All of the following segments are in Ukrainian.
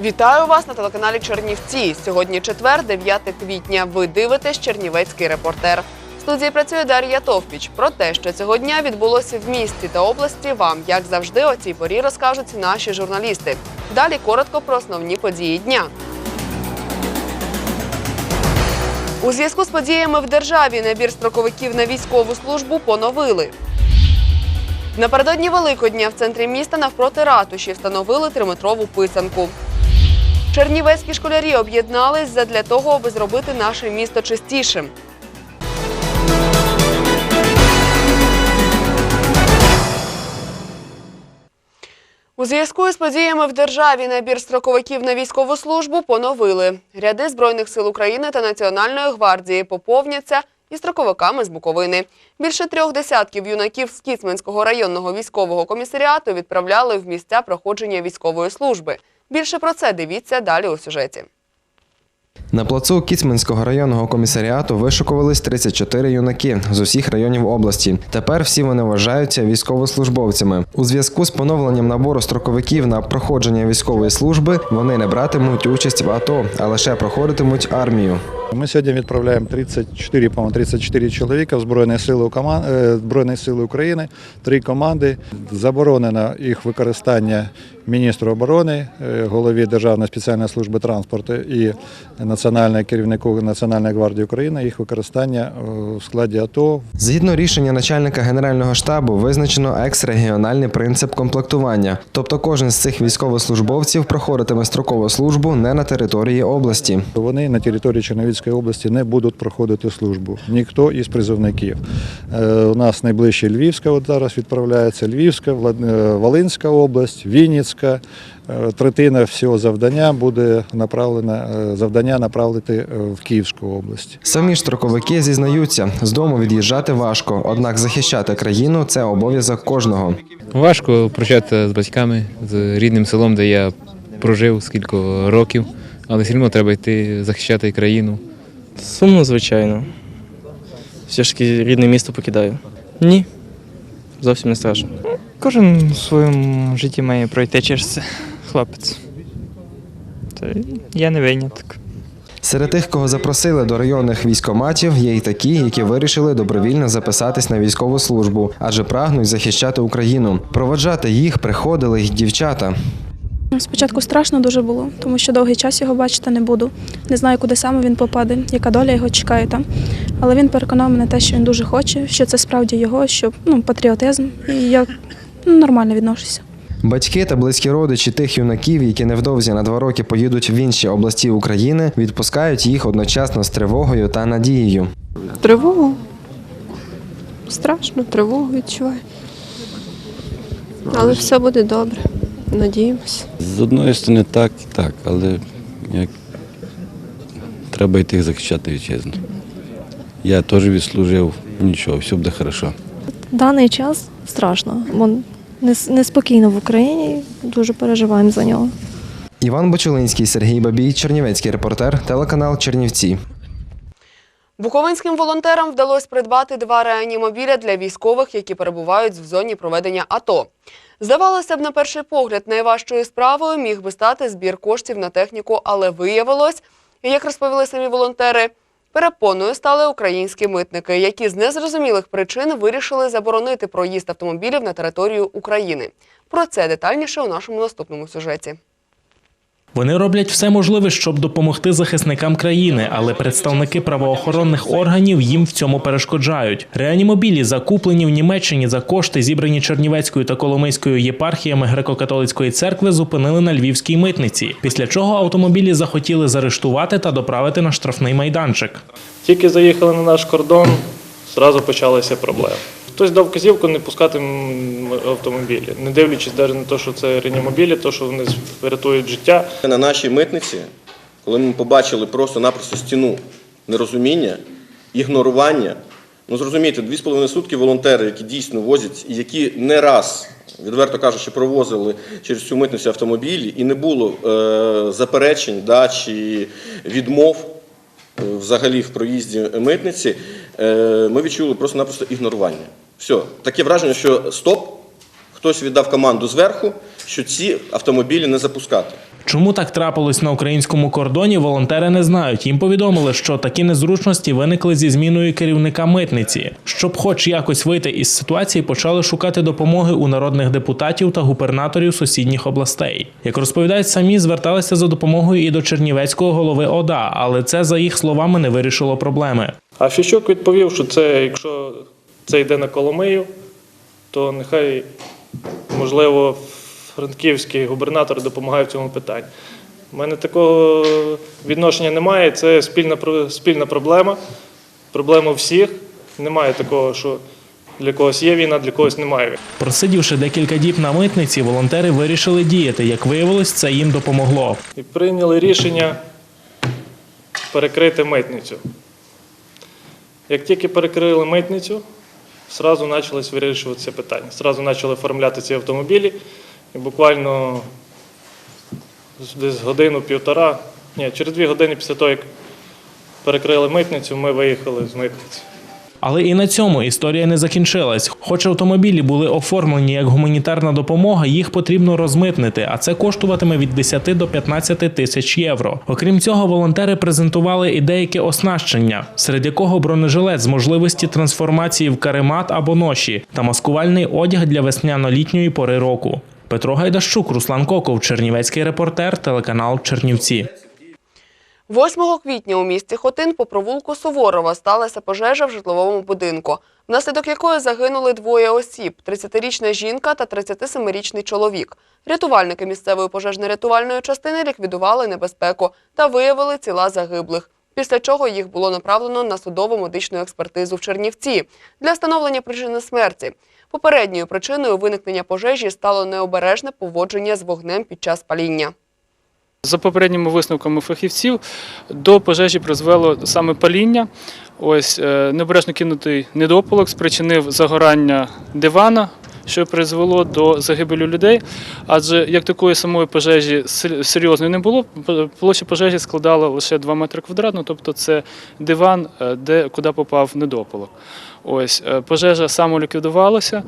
Вітаю вас на телеканалі Чернівці. Сьогодні четвер, 9 квітня. Ви дивитесь Чернівецький репортер. В студії працює Дар'я Товпіч. Про те, що цього дня відбулося в місті та області, вам, як завжди, о цій порі розкажуть наші журналісти. Далі коротко про основні події дня. У зв'язку з подіями в державі набір строковиків на військову службу поновили. Напередодні Великодня в центрі міста навпроти ратуші встановили триметрову писанку. Чернівецькі школярі об'єднались задля того, аби зробити наше місто чистішим. У зв'язку із подіями в державі набір строковиків на військову службу поновили. Ряди Збройних сил України та Національної гвардії поповняться і строковиками з Буковини. Більше трьох десятків юнаків з Кіцманського районного військового комісаріату відправляли в місця проходження військової служби. Більше про це дивіться далі у сюжеті. На плацу Кіцманського районного комісаріату вишукувались 34 юнаки з усіх районів області. Тепер всі вони вважаються військовослужбовцями. У зв'язку з поновленням набору строковиків на проходження військової служби вони не братимуть участь в АТО, а лише проходитимуть армію. Ми сьогодні відправляємо 34, по 34 чоловіка в Збройні сили, е, Збройні сили України, три команди. Заборонено їх використання міністру оборони, е, голові Державної спеціальної служби транспорту і національному керівнику Національної гвардії України. Їх використання е, в складі АТО Згідно рішення начальника генерального штабу, визначено екс-регіональний принцип комплектування. Тобто кожен з цих військовослужбовців проходитиме строкову службу не на території області. Вони на території Чернівецької області не будуть проходити службу. Ніхто із призовників. Е, У нас найближче Львівська, от зараз відправляється Львівська, Волинська область, Вінницька. Е, Третина всього завдання буде направлена е, завдання направити е, в Київську область. Самі ж строковики зізнаються, з дому від'їжджати важко, однак захищати країну це обов'язок кожного. Важко прощатися з батьками, з рідним селом, де я прожив скільки років, але все одно треба йти захищати країну. Сумно, звичайно. Все ж таки рідне місто покидаю. Ні. Зовсім не страшно. Кожен у своєму житті має пройти через це, хлопець. Це я не виняток. Серед тих, кого запросили до районних військоматів, є й такі, які вирішили добровільно записатись на військову службу, адже прагнуть захищати Україну. Проводжати їх приходили й дівчата. Спочатку страшно дуже було, тому що довгий час його бачити не буду. Не знаю, куди саме він попаде, яка доля його чекає там. Але він переконав мене те, що він дуже хоче, що це справді його, що ну, патріотизм, і я нормально відношуся. Батьки та близькі родичі тих юнаків, які невдовзі на два роки поїдуть в інші області України, відпускають їх одночасно з тривогою та надією. Тривогу. Страшно, тривогу відчуваю. Але все буде добре. Надіємося. З одної сторони так і так, але як треба йти захищати вітчизну. Я теж відслужив, нічого, все буде добре. даний час страшно, неспокійно в Україні, дуже переживаємо за нього. Іван Бочулинський, Сергій Бабій, Чернівецький репортер, телеканал Чернівці. Буковинським волонтерам вдалося придбати два реанімобіля для військових, які перебувають в зоні проведення АТО. Здавалося б, на перший погляд, найважчою справою міг би стати збір коштів на техніку, але виявилось, як розповіли самі волонтери, перепоною стали українські митники, які з незрозумілих причин вирішили заборонити проїзд автомобілів на територію України. Про це детальніше у нашому наступному сюжеті. Вони роблять все можливе, щоб допомогти захисникам країни, але представники правоохоронних органів їм в цьому перешкоджають. Реанімобілі, закуплені в Німеччині за кошти, зібрані Чернівецькою та Коломийською єпархіями греко-католицької церкви, зупинили на львівській митниці. Після чого автомобілі захотіли заарештувати та доправити на штрафний майданчик. Тільки заїхали на наш кордон, зразу почалися проблеми. Хтось дав вказівку не пускати автомобілі, не дивлячись навіть на те, що це реанімобілі, то що вони врятують життя. На нашій митниці, коли ми побачили просто-напросто стіну нерозуміння, ігнорування, ну зрозумійте, дві з половиною сутки волонтери, які дійсно возять і які не раз, відверто кажучи, провозили через цю митницю автомобілі, і не було е, заперечень да, чи відмов е, взагалі в проїзді митниці, е, ми відчули просто-напросто ігнорування. Все, таке враження, що стоп, хтось віддав команду зверху, що ці автомобілі не запускати. Чому так трапилось на українському кордоні, волонтери не знають. Їм повідомили, що такі незручності виникли зі зміною керівника митниці. Щоб хоч якось вийти із ситуації, почали шукати допомоги у народних депутатів та губернаторів сусідніх областей. Як розповідають самі, зверталися за допомогою і до Чернівецького голови ОДА, але це за їх словами не вирішило проблеми. А Фіщук відповів, що це, якщо це йде на Коломию, то нехай, можливо, франківський губернатор допомагає в цьому питанні. У мене такого відношення немає. Це спільна, спільна проблема, проблема всіх. Немає такого, що для когось є війна, для когось немає. Просидівши декілька діб на митниці, волонтери вирішили діяти. Як виявилось, це їм допомогло. І прийняли рішення перекрити митницю. Як тільки перекрили митницю, зразу почалось вирішуватися питання. Сразу почали оформляти ці автомобілі, і буквально десь годину-півтора, ні, через дві години після того, як перекрили митницю, ми виїхали з митниці. Але і на цьому історія не закінчилась. Хоч автомобілі були оформлені як гуманітарна допомога, їх потрібно розмитнити, а це коштуватиме від 10 до 15 тисяч євро. Окрім цього, волонтери презентували і деяке оснащення, серед якого бронежилет з можливості трансформації в каремат або ноші та маскувальний одяг для весняно-літньої пори року. Петро Гайдащук, Руслан Коков, Чернівецький репортер, телеканал Чернівці. 8 квітня у місті Хотин по провулку Суворова сталася пожежа в житловому будинку, внаслідок якої загинули двоє осіб: 30-річна жінка та 37-річний чоловік. Рятувальники місцевої пожежно-рятувальної частини ліквідували небезпеку та виявили тіла загиблих. Після чого їх було направлено на судово медичну експертизу в Чернівці для встановлення причини смерті. Попередньою причиною виникнення пожежі стало необережне поводження з вогнем під час паління. За попередніми висновками фахівців, до пожежі призвело саме паління. Ось е, необережно кинутий недопалок спричинив загорання дивана, що призвело до загибелі людей. Адже як такої самої пожежі серйозної не було, площа пожежі складала лише 2 метри квадратного, тобто це диван, е, де куди попав недопалок. Ось е, пожежа самоліквідувалася.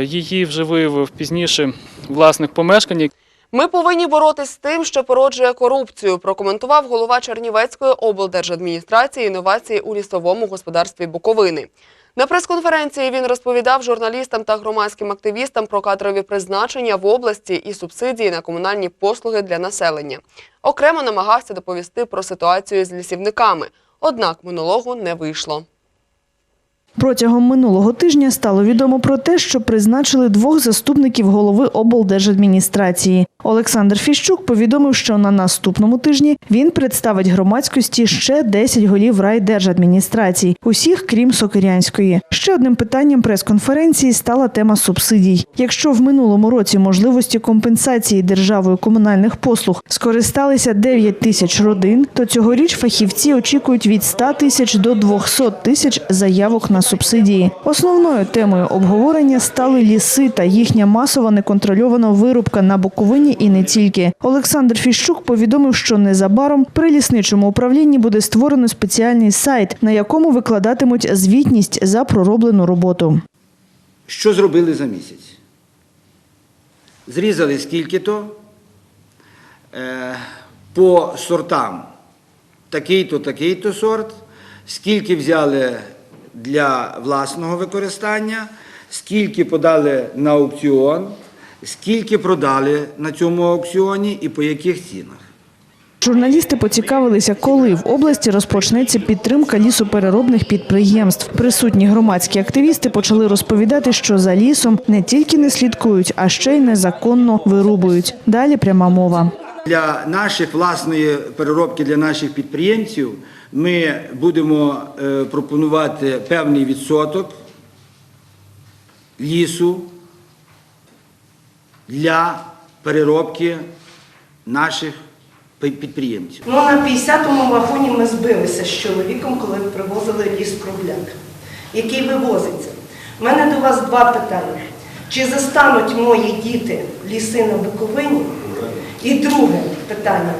Її вже виявив пізніше власник помешкання. Ми повинні боротись з тим, що породжує корупцію, прокоментував голова Чернівецької облдержадміністрації інновації у лісовому господарстві Буковини. На прес-конференції він розповідав журналістам та громадським активістам про кадрові призначення в області і субсидії на комунальні послуги для населення. Окремо намагався доповісти про ситуацію з лісівниками. Однак монологу не вийшло. Протягом минулого тижня стало відомо про те, що призначили двох заступників голови облдержадміністрації. Олександр Фіщук повідомив, що на наступному тижні він представить громадськості ще 10 голів райдержадміністрацій, усіх крім Сокирянської. Ще одним питанням прес-конференції стала тема субсидій. Якщо в минулому році можливості компенсації державою комунальних послуг скористалися 9 тисяч родин, то цьогоріч фахівці очікують від 100 тисяч до 200 тисяч заявок на субсидії. Основною темою обговорення стали ліси та їхня масова неконтрольована вирубка на Буковині і не тільки. Олександр Фіщук повідомив, що незабаром при лісничому управлінні буде створено спеціальний сайт, на якому викладатимуть звітність за пророблену роботу. Що зробили за місяць? Зрізали скільки-то е, по сортам. Такий-то, такий-то сорт, скільки взяли для власного використання, скільки подали на аукціон, скільки продали на цьому аукціоні і по яких цінах. Журналісти поцікавилися, коли в області розпочнеться підтримка лісопереробних підприємств. Присутні громадські активісти почали розповідати, що за лісом не тільки не слідкують, а ще й незаконно вирубують. Далі пряма мова. Для наших власної переробки для наших підприємців ми будемо е, пропонувати певний відсоток лісу для переробки наших підприємців. Ну, на 50-му вагоні ми збилися з чоловіком, коли привозили ліс кругляк, який вивозиться. У мене до вас два питання. Чи застануть мої діти ліси на Буковині? І друге питання.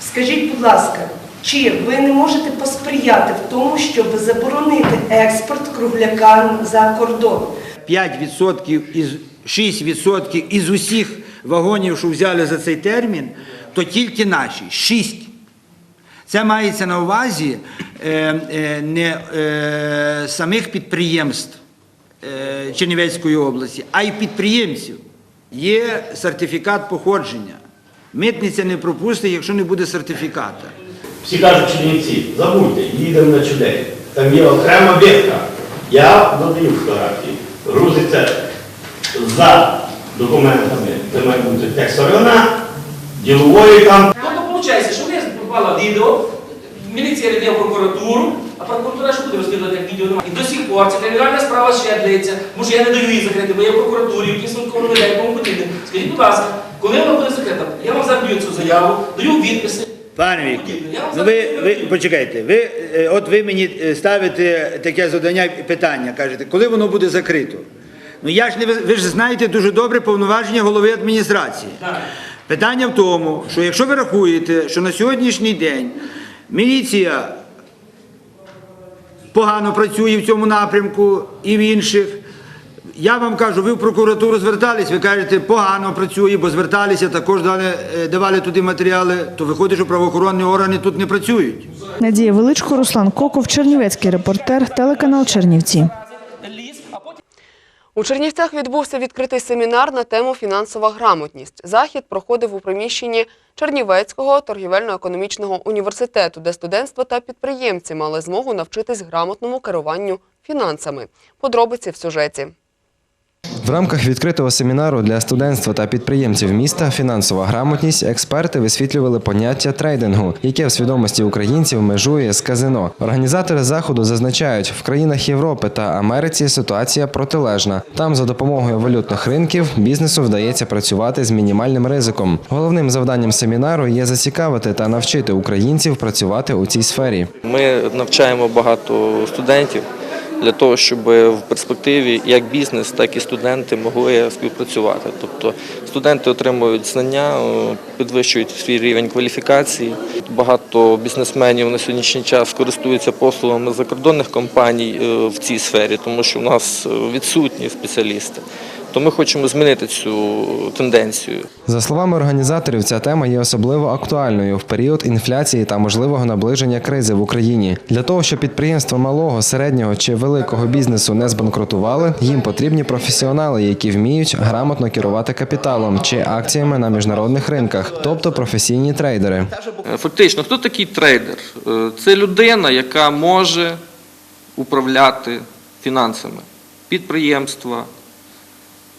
Скажіть, будь ласка, чи ви не можете посприяти в тому, щоб заборонити експорт кругляка за кордон? 5% із 6% із усіх вагонів, що взяли за цей термін, то тільки наші шість. Це мається на увазі е, е, не е, самих підприємств Чернівецької області, а й підприємців. Є сертифікат походження. Митниця не пропустить, якщо не буде сертифіката. Всі кажуть чернівці, забудьте, їдемо на чудей. Там є окрема бітка. Я додаю фотографії. Грузиться за документами, де має бути текст сторона, ділової там. Тобто виходить, що в них попало відео, міліція йде в прокуратуру, а прокуратура що буде розслідувати, як відео немає. І до сих пор ця кримінальна справа ще длиться, тому що я не даю її закрити, бо я в прокуратурі, в комуналі, і тому подібне. Скажіть, будь ласка, коли вона буде закрита? Я вам заб'ю цю заяву, даю відписи. Пане Віктор, ну ви, ви почекайте, ви, е, от ви мені е, ставите таке завдання питання, кажете, коли воно буде закрито? Ну я ж не ви- ж знаєте дуже добре повноваження голови адміністрації. Питання в тому, що якщо ви рахуєте, що на сьогоднішній день міліція погано працює в цьому напрямку і в інших. Я вам кажу, ви в прокуратуру звертались, ви кажете, погано працює, бо зверталися, також дали, е, давали туди матеріали, то виходить, що правоохоронні органи тут не працюють. Надія Величко, Руслан Коков, Чернівецький репортер, телеканал Чернівці. У Чернівцях відбувся відкритий семінар на тему фінансова грамотність. Захід проходив у приміщенні Чернівецького торгівельно-економічного університету, де студентство та підприємці мали змогу навчитись грамотному керуванню фінансами. Подробиці в сюжеті. В рамках відкритого семінару для студентства та підприємців міста фінансова грамотність експерти висвітлювали поняття трейдингу, яке в свідомості українців межує з казино. Організатори заходу зазначають, в країнах Європи та Америці ситуація протилежна. Там за допомогою валютних ринків бізнесу вдається працювати з мінімальним ризиком. Головним завданням семінару є зацікавити та навчити українців працювати у цій сфері. Ми навчаємо багато студентів для того, щоб в перспективі як бізнес, так і студенти могли співпрацювати. Тобто студенти отримують знання, підвищують свій рівень кваліфікації. Багато бізнесменів на сьогоднішній час користуються послугами закордонних компаній е, в цій сфері, тому що в нас е, відсутні спеціалісти. То ми хочемо змінити цю тенденцію. За словами організаторів, ця тема є особливо актуальною в період інфляції та можливого наближення кризи в Україні. Для того, щоб підприємства малого, середнього чи великого бізнесу не збанкрутували, їм потрібні професіонали, які вміють грамотно керувати капіталом чи акціями на міжнародних ринках, тобто професійні трейдери. Фактично, хто такий трейдер? Е, Це людина, яка може управляти фінансами підприємства,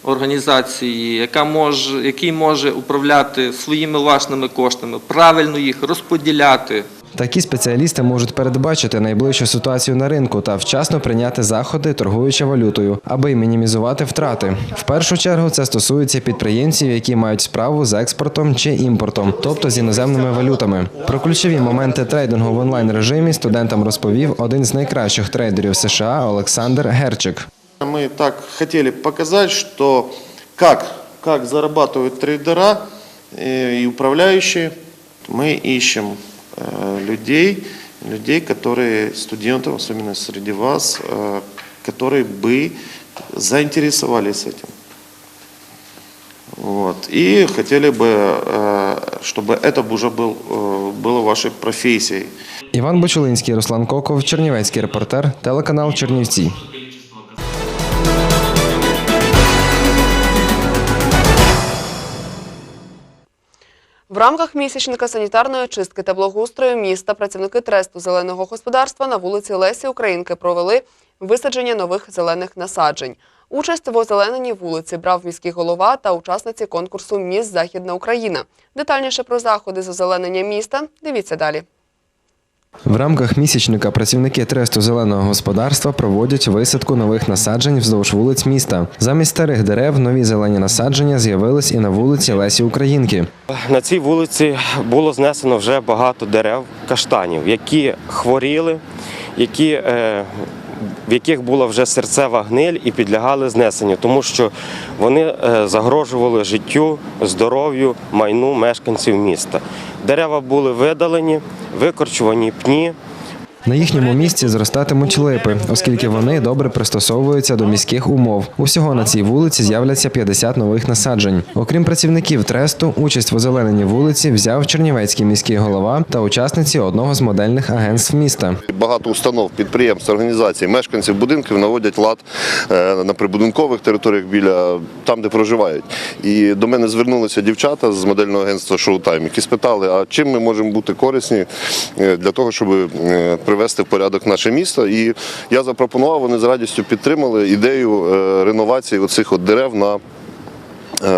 організації, яка може, який може управляти своїми власними коштами, правильно їх розподіляти. Такі спеціалісти можуть передбачити найближчу ситуацію на ринку та вчасно прийняти заходи, торгуючи валютою, аби мінімізувати втрати. В першу чергу це стосується підприємців, які мають справу з експортом чи імпортом, тобто з іноземними валютами. Про ключові моменти трейдингу в онлайн режимі студентам розповів один з найкращих трейдерів США Олександр Герчик. Мы так хотели показать, что как, как зарабатывают трейдера э, и управляющие. Мы ищем э, людей, людей, которые, студентов, особенно среди вас, э, которые бы заинтересовались этим. Вот. И хотели бы, э, чтобы это уже был, э, было вашей профессией. Іван Бочулинський, Руслан Коков, Чернівецький репортер, телеканал Чернівці. В рамках місячника санітарної чистки та благоустрою міста працівники тресту зеленого господарства на вулиці Лесі Українки провели висадження нових зелених насаджень. Участь в озелененій вулиці брав міський голова та учасниці конкурсу Міс Західна Україна. Детальніше про заходи з озеленення міста дивіться далі. В рамках місячника працівники тресту зеленого господарства проводять висадку нових насаджень вздовж вулиць міста. Замість старих дерев нові зелені насадження з'явились і на вулиці Лесі Українки. На цій вулиці було знесено вже багато дерев каштанів, які хворіли, які, е, в яких була вже серцева гниль і підлягали знесенню, тому що вони е, загрожували життю, здоров'ю, майну мешканців міста. Дерева були видалені, викорчувані пні. На їхньому місці зростатимуть липи, оскільки вони добре пристосовуються до міських умов. Усього на цій вулиці з'являться 50 нових насаджень. Окрім працівників тресту, участь в озелененні вулиці взяв Чернівецький міський голова та учасниці одного з модельних агентств міста. Багато установ, підприємств, організацій, мешканців будинків наводять лад е, на прибудинкових територіях біля там, де проживають. І до мене звернулися дівчата з модельного агентства Showtime, які спитали, а чим ми можемо бути корисні е, для того, щоб е, привести в порядок наше місто. І я запропонував, вони з радістю підтримали ідею е, реновації оцих от дерев на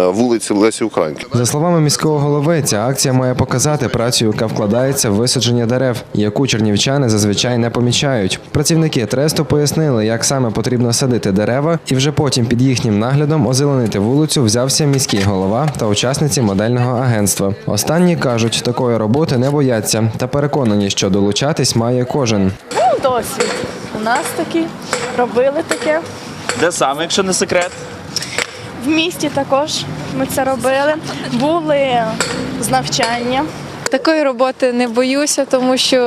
вулиці Лесі Українки. За словами міського голови, ця акція має показати працю, яка вкладається в висадження дерев, яку чернівчани зазвичай не помічають. Працівники тресту пояснили, як саме потрібно садити дерева, і вже потім під їхнім наглядом озеленити вулицю взявся міський голова та учасниці модельного агентства. Останні кажуть, такої роботи не бояться та переконані, що долучатись має кожен. Був досвід. У нас такі робили таке. Де саме, якщо не секрет? В місті також ми це робили. Були з навчання. Такої роботи не боюся, тому що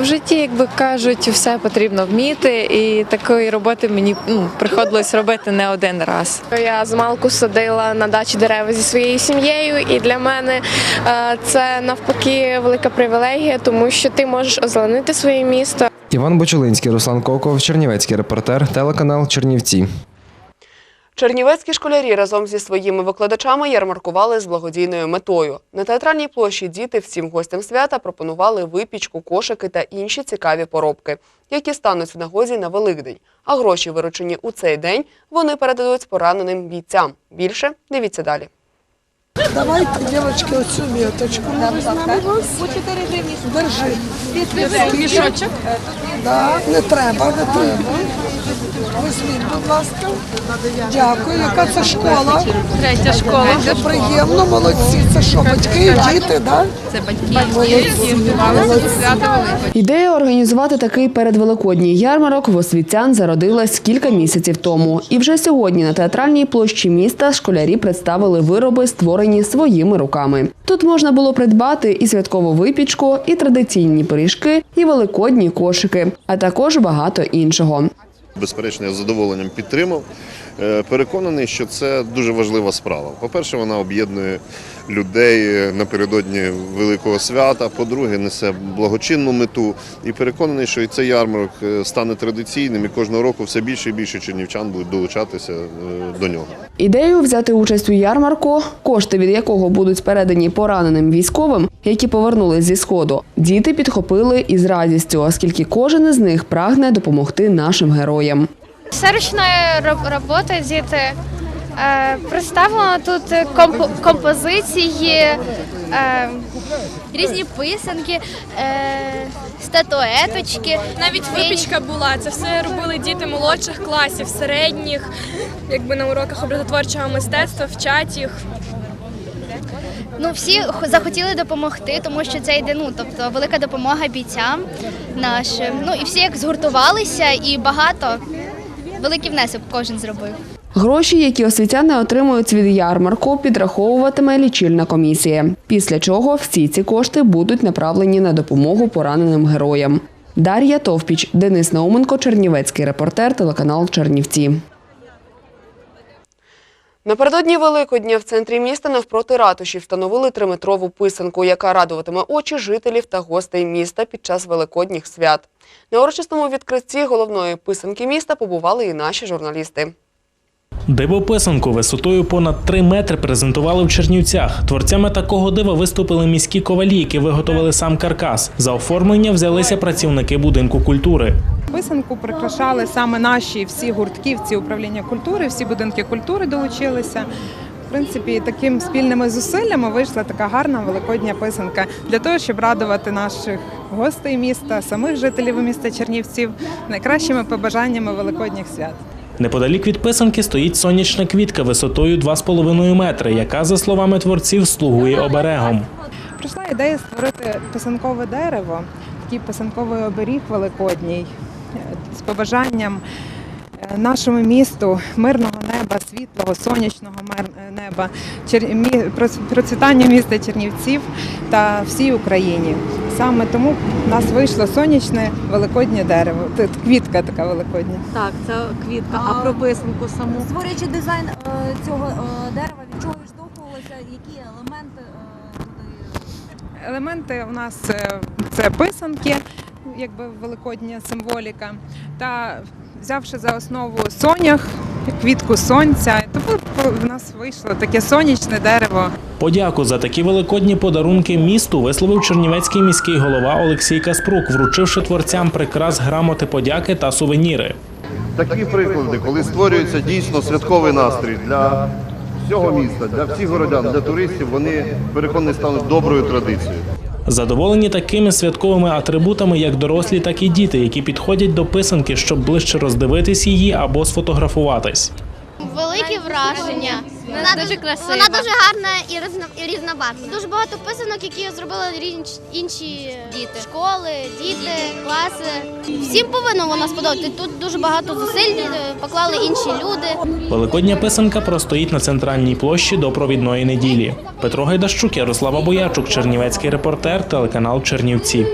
в житті, якби кажуть, все потрібно вміти, і такої роботи мені ну, приходилось робити не один раз. Я з малку садила на дачі дерева зі своєю сім'єю, і для мене е, це навпаки велика привілегія, тому що ти можеш озеленити своє місто. Іван Бочулинський, Руслан Коков, Чернівецький репортер, телеканал Чернівці. Чернівецькі школярі разом зі своїми викладачами ярмаркували з благодійною метою. На театральній площі діти всім гостям свята пропонували випічку, кошики та інші цікаві поробки, які стануть в нагозі на Великдень. А гроші, виручені у цей день, вони передадуть пораненим бійцям. Більше дивіться далі. Давайте, девочки, оцю міточку. Ми візьмемо вас. Держи. Мішочок. Да, не треба, не треба. Візьміть, будь ласка. Дякую. Яка це школа? Третя школа. Дуже приємно, молодці. Це що, батьки, діти, да? Це батьки. Ідея організувати такий передвеликодній ярмарок в освітян зародилась кілька місяців тому. І вже сьогодні на театральній площі міста школярі представили вироби, створені своїми руками. Тут можна було придбати і святкову випічку, і традиційні пиріжки, і великодні кошики, а також багато іншого. Безперечно, я з задоволенням підтримав. Е, Переконаний, що це дуже важлива справа. По-перше, вона об'єднує людей напередодні великого свята. По-друге, несе благочинну мету. І переконаний, що і цей ярмарок е, стане традиційним, і кожного року все більше і більше чернівчан будуть долучатися е, до нього. Ідею взяти участь у ярмарку, кошти від якого будуть передані пораненим військовим, які повернулись зі сходу, діти підхопили із радістю, оскільки кожен із них прагне допомогти нашим героям. Це ручна робота, діти. Е, Представлено тут комп- композиції, е, різні писанки, е, статуеточки. Навіть випічка була. Це все робили діти молодших класів, середніх, якби на уроках образотворчого мистецтва, вчать їх. Ну, всі захотіли допомогти, тому що це йде, ну, тобто велика допомога бійцям нашим. Ну і всі як згуртувалися, і багато великий внесок кожен зробив. Гроші, які освітяни отримують від ярмарку, підраховуватиме лічильна комісія. Після чого всі ці кошти будуть направлені на допомогу пораненим героям. Дар'я Товпіч, Денис Науменко, Чернівецький репортер, телеканал Чернівці. Напередодні Великодня в центрі міста навпроти ратуші встановили триметрову писанку, яка радуватиме очі жителів та гостей міста під час великодніх свят. На урочистому відкритті головної писанки міста побували і наші журналісти. Дивописанку висотою понад 3 метри презентували в Чернівцях. Творцями такого дива виступили міські ковалі, які виготовили сам каркас. За оформлення взялися працівники будинку культури. Писанку прикрашали саме наші всі гуртківці управління культури, всі будинки культури долучилися. В принципі, таким спільними зусиллями вийшла така гарна великодня писанка для того, щоб радувати наших гостей міста, самих жителів міста Чернівців найкращими побажаннями великодніх свят. Неподалік від писанки стоїть сонячна квітка висотою 2,5 метри, яка, за словами творців, слугує оберегом. Прийшла ідея створити писанкове дерево, такий писанковий оберіг великодній з побажанням е, нашому місту мирного неба, світлого, сонячного е, неба, процвітання міста Чернівців та всій Україні. саме тому в нас вийшло сонячне великоднє дерево. Тут квітка така великодня. Так, це квітка. А, про писанку саму? Створюючи дизайн е, цього дерева, від чого відштовхувалися, які елементи туди Елементи у нас це писанки, якби великодня символіка. Та взявши за основу сонях, квітку сонця, тому в нас вийшло таке сонячне дерево. Подяку за такі великодні подарунки місту висловив Чернівецький міський голова Олексій Каспрук, вручивши творцям прикрас грамоти подяки та сувеніри. Такі приклади, коли створюється дійсно святковий настрій для всього міста, для всіх городян, для туристів, вони переконані стануть доброю традицією. Задоволені такими святковими атрибутами, як дорослі, так і діти, які підходять до писанки, щоб ближче роздивитись її або сфотографуватись. Великі враження. Вона дуже красива. Вона дуже гарна і, різно, і різнобарвна. Дуже багато писанок, які зробили інші діти. Школи, діти, класи. Всім повинно вона сподобатися. Тут дуже багато зусиль е, поклали інші люди. Великодня писанка простоїть на центральній площі до провідної неділі. Петро Гайдащук, Ярослава Боячук, Чернівецький репортер, телеканал Чернівці.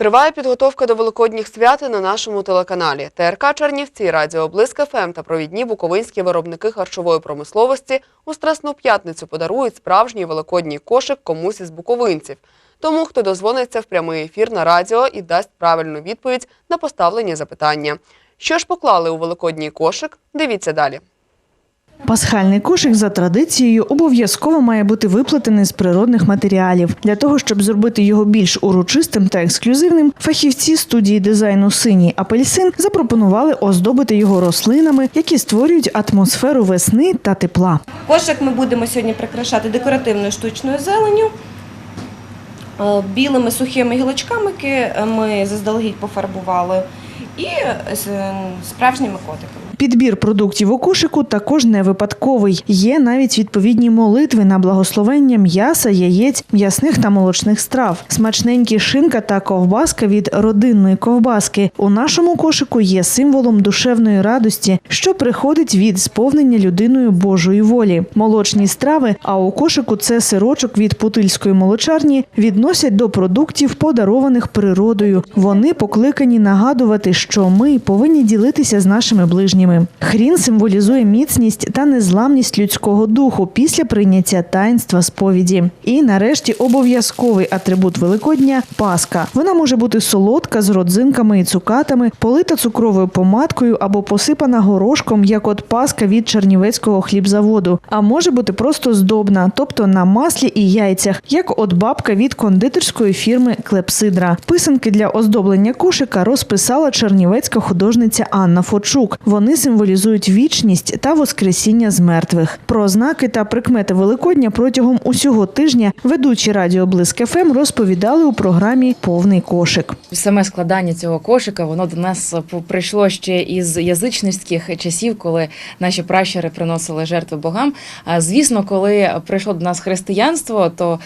Триває підготовка до великодніх свят на нашому телеканалі. ТРК Чернівці, Радіо Блиск ФМ та провідні буковинські виробники харчової промисловості у Страсну п'ятницю подарують справжній великодній кошик комусь із буковинців. Тому, хто дозвониться в прямий ефір на радіо і дасть правильну відповідь на поставлені запитання. Що ж поклали у великодній кошик? Дивіться далі. Пасхальний кошик за традицією обов'язково має бути виплетений з природних матеріалів. Для того, щоб зробити його більш урочистим та ексклюзивним, фахівці студії дизайну Синій апельсин запропонували оздобити його рослинами, які створюють атмосферу весни та тепла. Кошик ми будемо сьогодні прикрашати декоративною штучною зеленю, е, білими сухими гілочками, які ми заздалегідь пофарбували, і е, справжніми котиками. Підбір продуктів у кошику також не випадковий. Є навіть відповідні молитви на благословення м'яса, яєць, м'ясних та молочних страв. Смачненькі шинка та ковбаска від родинної ковбаски. У нашому кошику є символом душевної радості, що приходить від сповнення людиною Божої волі. Молочні страви, а у кошику це сирочок від путильської молочарні, відносять до продуктів, подарованих природою. Вони покликані нагадувати, що ми повинні ділитися з нашими ближніми. Хрін символізує міцність та незламність людського духу після прийняття таїнства сповіді. І нарешті обов'язковий атрибут Великодня паска. Вона може бути солодка з родзинками і цукатами, полита цукровою помадкою або посипана горошком, як от паска від Чернівецького хлібзаводу. А може бути просто здобна, тобто на маслі і яйцях, як от бабка від кондитерської фірми Клепсидра. Писанки для оздоблення кошика розписала чернівецька художниця Анна Фочук. Вони символізують вічність та воскресіння з мертвих. Про знаки та прикмети Великодня протягом усього тижня ведучі радіо Блиск ФМ розповідали у програмі Повний кошик. Саме складання цього кошика воно до нас прийшло ще із язичницьких часів, коли наші пращури приносили жертви богам. А звісно, коли прийшло до нас християнство, то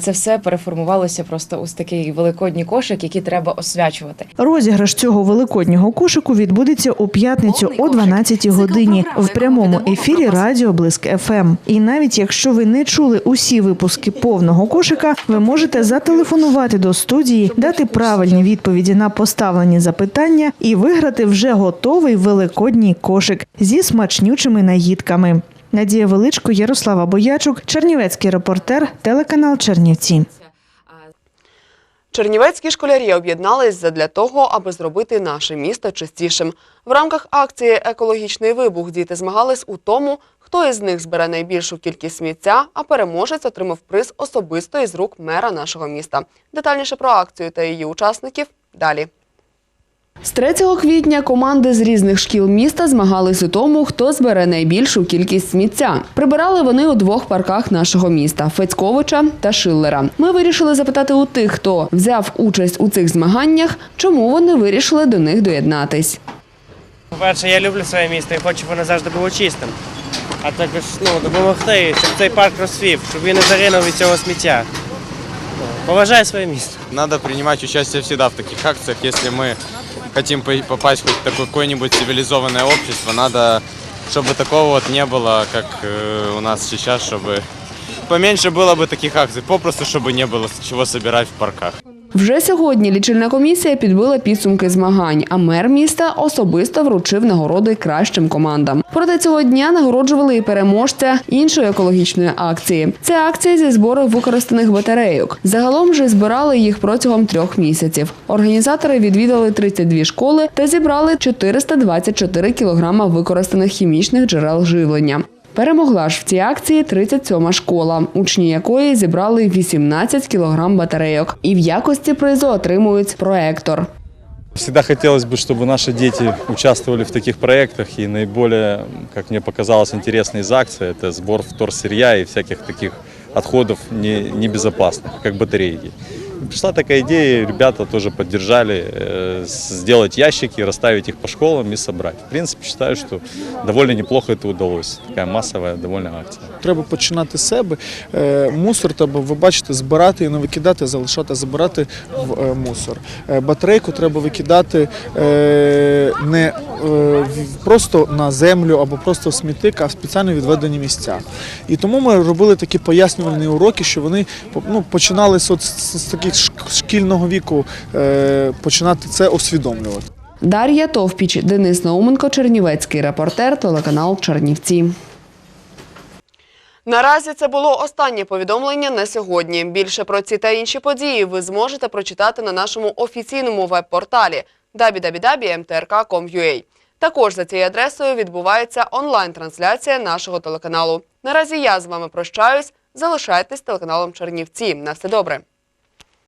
це все переформувалося просто ось такий великодній кошик, який треба освячувати. Розіграш цього великоднього кошику відбудеться у п'ятницю о 12 годині в прямому ефірі Радіо Блиск ФМ. І навіть якщо ви не чули усі випуски повного кошика, ви можете зателефонувати до студії, дати правильні відповіді на поставлені запитання і виграти вже готовий великодній кошик зі смачнючими наїдками. Надія Величко, Ярослава Боячук, Чернівецький репортер, телеканал Чернівці. Чернівецькі школярі об'єднались задля того, аби зробити наше місто чистішим. В рамках акції Екологічний вибух діти змагались у тому, хто із них збере найбільшу кількість сміття, а переможець отримав приз особисто із рук мера нашого міста. Детальніше про акцію та її учасників далі. З 3 квітня команди з різних шкіл міста змагались у тому, хто збере найбільшу кількість сміття. Прибирали вони у двох парках нашого міста Фецьковича та Шиллера. Ми вирішили запитати у тих, хто взяв участь у цих змаганнях, чому вони вирішили до них доєднатись. По-перше, я люблю своє місто і хочу, щоб воно завжди було чистим. А також ну, допомогти, щоб цей парк розцвів, щоб він не загинув від цього сміття. Поважаю своє місто. Надо принимать участие всегда в таких акциях. Если мы хотим по- попасть хоть в такое- какое-нибудь цивилизованное общество, надо, чтобы такого вот не было, как э, у нас сейчас, чтобы поменьше было бы таких акций, попросту, чтобы не было чего собирать в парках. Вже сьогодні лічильна комісія підбила підсумки змагань, а мер міста особисто вручив нагороди кращим командам. Проте цього дня нагороджували і переможця іншої екологічної акції. Це акція зі збору використаних батарейок. Загалом вже збирали їх протягом трьох місяців. Організатори відвідали 32 школи та зібрали 424 кілограма використаних хімічних джерел живлення. Перемогла ж в цій акції 37-ма школа, учні якої зібрали 18 кілограм батарейок. І в якості призу отримують проектор. Всегда хотелось бы, чтобы наши дети участвовали в таких проектах. И наиболее, как мне показалось, интересной из акций – это сбор вторсырья и всяких таких отходов не, небезопасных, как батарейки. Пришла такая идея, ребята тоже поддержали, э, сделать ящики, расставить их по школам и собрать. В принципе, считаю, что довольно неплохо это удалось. Такая массовая довольно акция. Треба починати з себе. Е, Мусор треба, ви бачите, збирати і не викидати, залишати, забирати в е, мусор. Е, Батарейку треба викидати не просто на землю або просто в смітник, а в спеціально відведені місця. І тому ми робили такі пояснювальні уроки, що вони ну, починали з, з таких шк- шкільного віку е, починати це усвідомлювати. Дар'я Товпіч, Денис Науменко, Чернівецький репортер, телеканал Чернівці. Наразі це було останнє повідомлення на сьогодні. Більше про ці та інші події ви зможете прочитати на нашому офіційному веб-порталі www.mtrk.com.ua. Також за цією адресою відбувається онлайн-трансляція нашого телеканалу. Наразі я з вами прощаюсь. Залишайтесь телеканалом Чернівці. На все добре.